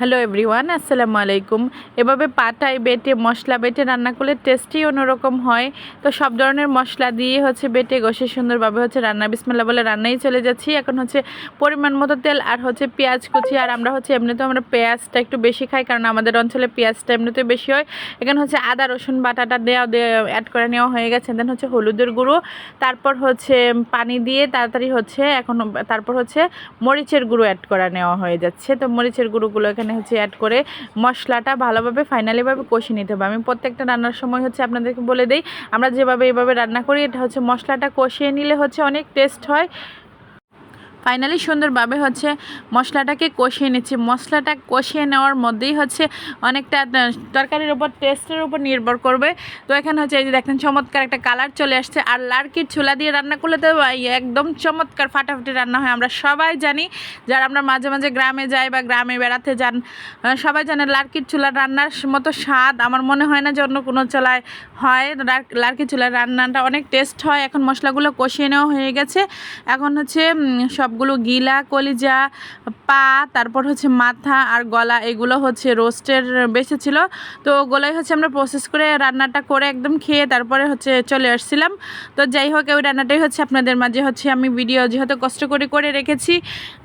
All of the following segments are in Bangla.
হ্যালো এভরিওয়ান, আসসালামু আলাইকুম। এভাবে পাটায় বেটে, মশলা বেটে রান্না করলে টেস্টই অন্যরকম হয়। তো সব ধরনের মশলা দিয়ে হচ্ছে বেটে ঘষে সুন্দরভাবে হচ্ছে রান্না বিসমিল্লা বলে রান্নাই চলে যাচ্ছি। এখন হচ্ছে পরিমাণ মতো তেল আর হচ্ছে পেঁয়াজ কুচি, আর আমরা হচ্ছে এমনিতেও আমরা পেঁয়াজটা একটু বেশি খাই, কারণ আমাদের অঞ্চলে পেঁয়াজটা এমনিতেও বেশি হয়। এখানে হচ্ছে আদা, রসুন বাটাটা দেওয়া অ্যাড করে নেওয়া হয়ে গেছে। দেন হচ্ছে হলুদের গুঁড়ো, তারপর হচ্ছে পানি দিয়ে তাড়াতাড়ি হচ্ছে এখন, তারপর হচ্ছে মরিচের গুঁড়ো অ্যাড করা নেওয়া হয়ে যাচ্ছে। তো মরিচের গুঁড়োগুলো এখানে হচ্ছে অ্যাড করে মশলাটা ভালোভাবে ফাইনালিভাবে কষিয়ে নিতে হবে। আমি প্রত্যেকটা রান্নার সময় হচ্ছে আপনাদেরকে বলে দিই, আমরা যেভাবে এইভাবে রান্না করি, এটা হচ্ছে মশলাটা কষিয়ে নিলে হচ্ছে অনেক টেস্ট হয়। ফাইনালি সুন্দরভাবে হচ্ছে মশলাটাকে কষিয়ে নিচ্ছি। মশলাটা কষিয়ে নেওয়ার মধ্যেই হচ্ছে অনেকটা তরকারির উপর টেস্টের উপর নির্ভর করবে। তো এখানে হচ্ছে এই যে দেখেন চমৎকার একটা কালার চলে আসছে। আর লার্কির চুলা দিয়ে রান্না করলে তো একদম চমৎকার ফাটাফাটি রান্না হয়। আমরা সবাই জানি, যারা আমরা মাঝে মাঝে গ্রামে যাই বা গ্রামে বেড়াতে যান সবাই জানে লার্কির চুলার রান্নার মতো স্বাদ। আমার মনে হয় না যে অন্য কোনো চুলায় হয়। লার্কির চুলার রান্নাটা অনেক টেস্ট হয়। এখন মশলাগুলো কষিয়ে নেওয়া হয়ে গেছে। এখন হচ্ছে সব সবগুলো গিলা, কলিজা, পা, তারপর হচ্ছে মাথা আর গলা, এগুলো হচ্ছে রোস্টের বেশি ছিল। তো ওগুলোই হচ্ছে আমরা প্রসেস করে রান্নাটা করে একদম খেয়ে তারপরে হচ্ছে চলে আসছিলাম। তো যাই হোক ওই রান্নাটাই হচ্ছে আপনাদের মাঝে হচ্ছে আমি ভিডিও যেহেতু কষ্ট করে করে রেখেছি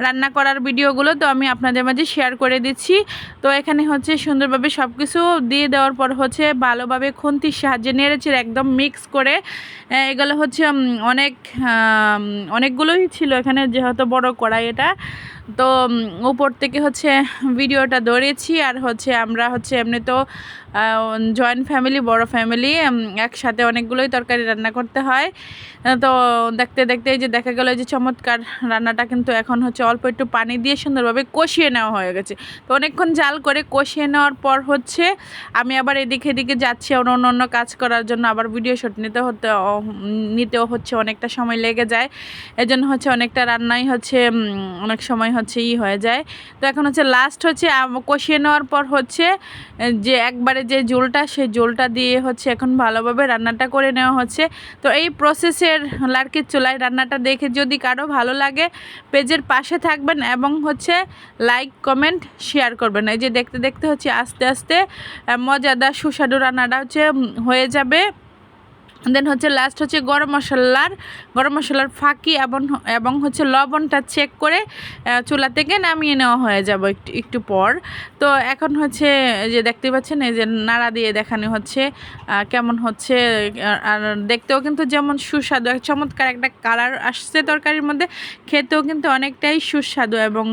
রান্না করার ভিডিওগুলো তো আমি আপনাদের মাঝে শেয়ার করে দিচ্ছি। তো এখানে হচ্ছে সুন্দরভাবে সব কিছু দিয়ে দেওয়ার পর হচ্ছে ভালোভাবে খুন্তির সাহায্যে নেড়েছে একদম মিক্স করে এগুলো হচ্ছে অনেক অনেকগুলোই ছিল এখানে যেহেতু এত বড় কড়াই এটা তো উপর থেকে হচ্ছে ভিডিওটা ধরেছি আর হচ্ছে আমরা হচ্ছে এমনি তো জয়েন্ট ফ্যামিলি বড় ফ্যামিলি একসাথে অনেকগুলোই তরকারি রান্না করতে হয়। তো দেখতে দেখতে যে দেখা গেলো যে চমৎকার রান্নাটা কিন্তু এখন হচ্ছে অল্প একটু পানি দিয়ে সুন্দরভাবে কষিয়ে নেওয়া হয়ে গেছে। তো অনেকক্ষণ জাল করে কষিয়ে নেওয়ার পর হচ্ছে আমি আবার এদিকে এদিকে যাচ্ছি, অন্য অন্য অন্য কাজ করার জন্য আবার ভিডিও শুট নিতে হতে নিতেও হচ্ছে অনেকটা সময় লেগে যায়। এজন্য হচ্ছে অনেকটা রান্নাই হচ্ছে অনেক সময় হচ্ছে ই হয়ে যায়। তো এখন হচ্ছে লাস্ট হচ্ছে কষিয়ে নেওয়ার পর হচ্ছে যে একবারে যে জোলটা সেই জোলটা দিয়ে হচ্ছে এখন ভালোভাবে রান্নাটা করে নেওয়া হচ্ছে। তো এই প্রসেসের লার্কির চুলায় রান্নাটা দেখে যদি কারও ভালো লাগে, পেজের পাশে থাকবেন এবং হচ্ছে লাইক কমেন্ট শেয়ার করবেন। এই যে দেখতে দেখতে হচ্ছে আস্তে আস্তে মজাদার সুস্বাদু রান্নাটা হচ্ছে হয়ে যাবে। দেন হচ্ছে লাস্ট হচ্ছে গরম মশলার গরম মশলার ফাঁকি এবং এবং হচ্ছে লবণটা চেক করে চুলা থেকে নামিয়ে নেওয়া হয়ে যাব একটু একটু পর। তো এখন হচ্ছে যে দেখতে পাচ্ছেন, এই যে নাড়া দিয়ে দেখানো হচ্ছে কেমন হচ্ছে আর দেখতেও কিন্তু যেমন সুস্বাদু, এক চমৎকার একটা কালার আসছে তরকারির মধ্যে, খেতেও কিন্তু অনেকটাই সুস্বাদু এবং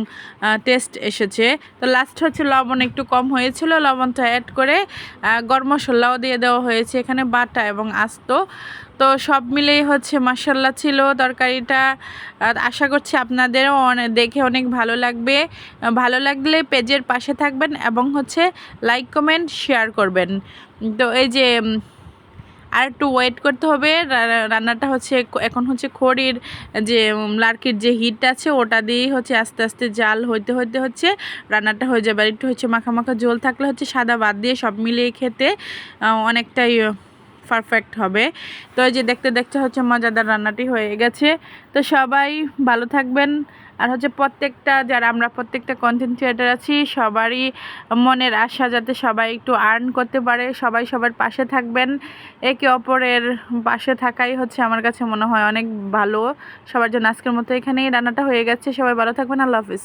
টেস্ট এসেছে। তো লাস্ট হচ্ছে লবণ একটু কম হয়েছিল, লবণটা অ্যাড করে গরম মশলাও দিয়ে দেওয়া হয়েছে, এখানে বাটা এবং আস্ত। তো সব মিলেই হচ্ছে মাসাল্লা ছিল তরকারিটা। আশা করছি আপনাদেরও অনেক দেখে অনেক ভালো লাগবে। ভালো লাগলে পেজের পাশে থাকবেন এবং হচ্ছে লাইক কমেন্ট শেয়ার করবেন। তো এই যে আর একটু ওয়েট করতে হবে। রান্নাটা হচ্ছে এখন হচ্ছে খড়ির যে লার্কির যে হিট আছে, ওটা দিয়েই হচ্ছে আস্তে আস্তে জাল হইতে হইতে হচ্ছে রান্নাটা হয়ে যাবে। আর একটু হচ্ছে মাখা মাখা ঝোল থাকলে হচ্ছে সাদা বাদ দিয়ে সব মিলিয়ে খেতে অনেকটাই পারফেক্ট হবে। তো এই যে দেখতে দেখতে হচ্ছে মজাদার রান্নাটি হয়ে গেছে। তো সবাই ভালো থাকবেন। আর হচ্ছে প্রত্যেকটা, যারা আমরা প্রত্যেকটা কন্টেন্ট ক্রিয়েটার আছি, সবারই মনের আশা যাতে সবাই একটু আর্ন করতে পারে, সবাই সবার পাশে থাকবেন। একে অপরের পাশে থাকাই হচ্ছে আমার কাছে মনে হয় অনেক ভালো। সবার জন্য আজকের মতো এখানেই রান্নাটা হয়ে গেছে। সবাই ভালো থাকবেন। আল্লাহ হাফিজ।